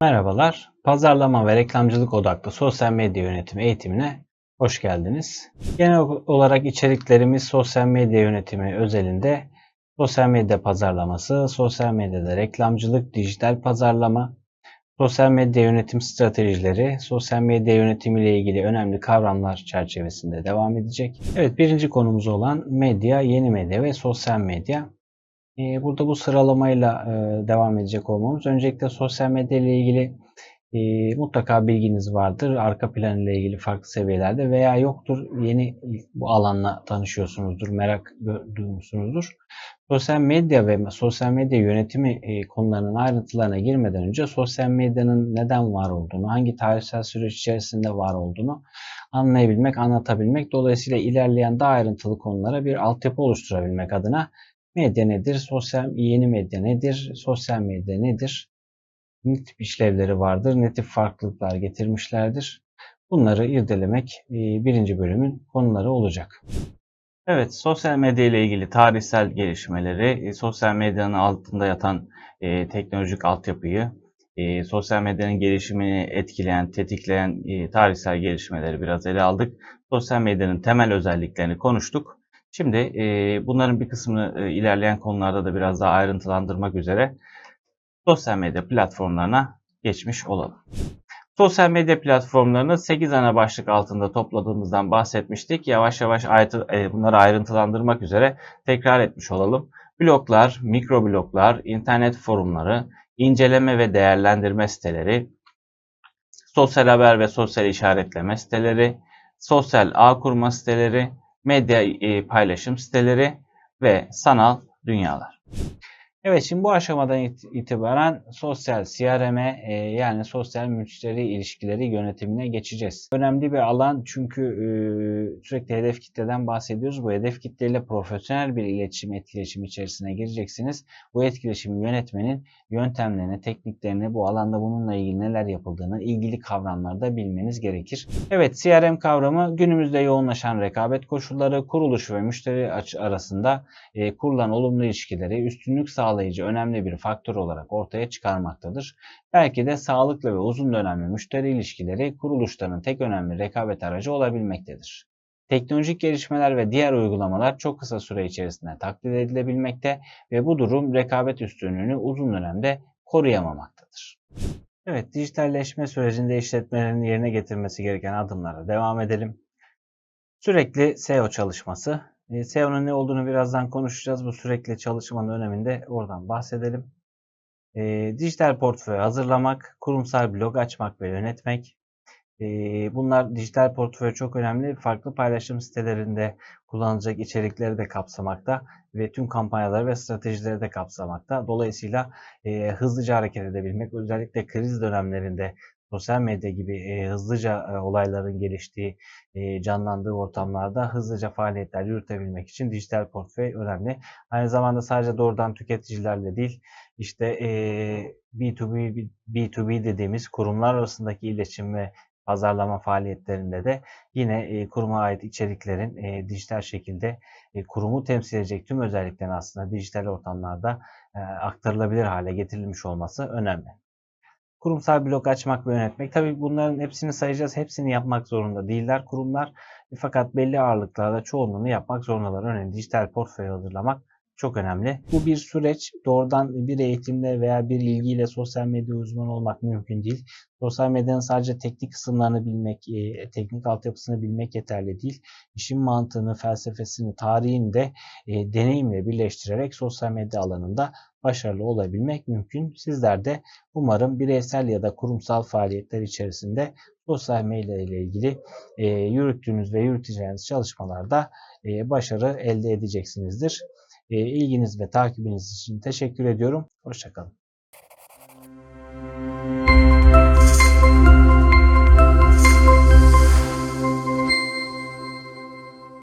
Merhabalar, pazarlama ve reklamcılık odaklı sosyal medya yönetimi eğitimine hoş geldiniz. Genel olarak içeriklerimiz sosyal medya yönetimi özelinde sosyal medya pazarlaması, sosyal medyada reklamcılık, dijital pazarlama, sosyal medya yönetim stratejileri, sosyal medya yönetimi ile ilgili önemli kavramlar çerçevesinde devam edecek. Evet, birinci konumuz olan medya, yeni medya ve sosyal medya. Ee, Burada bu sıralamayla e, devam edecek olmamız. Öncelikle sosyal medya ile ilgili e, mutlaka bilginiz vardır. Arka plan ile ilgili farklı seviyelerde veya yoktur. Yeni bu alanla tanışıyorsunuzdur, merak duymuşsunuzdur. Sosyal medya ve sosyal medya yönetimi e, konularının ayrıntılarına girmeden önce sosyal medyanın neden var olduğunu, hangi tarihsel süreç içerisinde var olduğunu anlayabilmek, anlatabilmek, dolayısıyla ilerleyen daha ayrıntılı konulara bir altyapı oluşturabilmek adına Medya nedir? Sosyal yeni medya nedir? Sosyal medya nedir? Ne tip işlevleri vardır? Ne tip farklılıklar getirmişlerdir? Bunları irdelemek e, birinci bölümün konuları olacak. Evet, sosyal medya ile ilgili tarihsel gelişmeleri, e, sosyal medyanın altında yatan e, teknolojik altyapıyı, e, sosyal medyanın gelişimini etkileyen, tetikleyen e, tarihsel gelişmeleri biraz ele aldık. Sosyal medyanın temel özelliklerini konuştuk. Şimdi e, bunların bir kısmını e, ilerleyen konularda da biraz daha ayrıntılandırmak üzere sosyal medya platformlarına geçmiş olalım. Sosyal medya platformlarını 8 ana başlık altında topladığımızdan bahsetmiştik. Yavaş yavaş e, bunları ayrıntılandırmak üzere tekrar etmiş olalım. Bloklar, mikrobloklar, internet forumları, inceleme ve değerlendirme siteleri, sosyal haber ve sosyal işaretleme siteleri, sosyal ağ kurma siteleri, medya e, paylaşım siteleri ve sanal dünyalar. Evet şimdi bu aşamadan itibaren sosyal CRM'e e, yani sosyal müşteri ilişkileri yönetimine geçeceğiz. Önemli bir alan çünkü e, sürekli hedef kitleden bahsediyoruz. Bu hedef kitleyle profesyonel bir iletişim, etkileşim içerisine gireceksiniz. Bu etkileşimi yönetmenin yöntemlerini, tekniklerini, bu alanda bununla ilgili neler yapıldığını, ilgili kavramları da bilmeniz gerekir. Evet CRM kavramı günümüzde yoğunlaşan rekabet koşulları, kuruluş ve müşteri arasında e, kurulan olumlu ilişkileri üstünlük sağlayan sağlayıcı önemli bir faktör olarak ortaya çıkarmaktadır. Belki de sağlıklı ve uzun dönemli müşteri ilişkileri kuruluşların tek önemli rekabet aracı olabilmektedir. Teknolojik gelişmeler ve diğer uygulamalar çok kısa süre içerisinde taklit edilebilmekte ve bu durum rekabet üstünlüğünü uzun dönemde koruyamamaktadır. Evet, dijitalleşme sürecinde işletmelerin yerine getirmesi gereken adımlara devam edelim. Sürekli SEO çalışması e, SEO'nun ne olduğunu birazdan konuşacağız. Bu sürekli çalışmanın öneminde oradan bahsedelim. E, dijital portföy hazırlamak, kurumsal blog açmak ve yönetmek. E, bunlar dijital portföy çok önemli. Farklı paylaşım sitelerinde kullanılacak içerikleri de kapsamakta ve tüm kampanyaları ve stratejileri de kapsamakta. Dolayısıyla e, hızlıca hareket edebilmek, özellikle kriz dönemlerinde sosyal medya gibi e, hızlıca e, olayların geliştiği, e, canlandığı ortamlarda hızlıca faaliyetler yürütebilmek için dijital portföy önemli. Aynı zamanda sadece doğrudan tüketicilerle değil, işte e, B2B, B2B dediğimiz kurumlar arasındaki iletişim ve pazarlama faaliyetlerinde de yine e, kuruma ait içeriklerin e, dijital şekilde e, kurumu temsil edecek tüm özelliklerin aslında dijital ortamlarda e, aktarılabilir hale getirilmiş olması önemli. Kurumsal blok açmak ve yönetmek. Tabii bunların hepsini sayacağız. Hepsini yapmak zorunda değiller kurumlar. Fakat belli ağırlıklarda çoğunluğunu yapmak zorundalar. Örneğin dijital portföy hazırlamak çok önemli. Bu bir süreç. Doğrudan bir eğitimle veya bir ilgiyle sosyal medya uzmanı olmak mümkün değil. Sosyal medyanın sadece teknik kısımlarını bilmek, e, teknik altyapısını bilmek yeterli değil. İşin mantığını, felsefesini, tarihini de e, deneyimle birleştirerek sosyal medya alanında başarılı olabilmek mümkün. Sizler de umarım bireysel ya da kurumsal faaliyetler içerisinde sosyal medya ile ilgili e, yürüttüğünüz ve yürüteceğiniz çalışmalarda başarı elde edeceksinizdir. Ee, ilginiz ve takibiniz için teşekkür ediyorum. Hoşçakalın.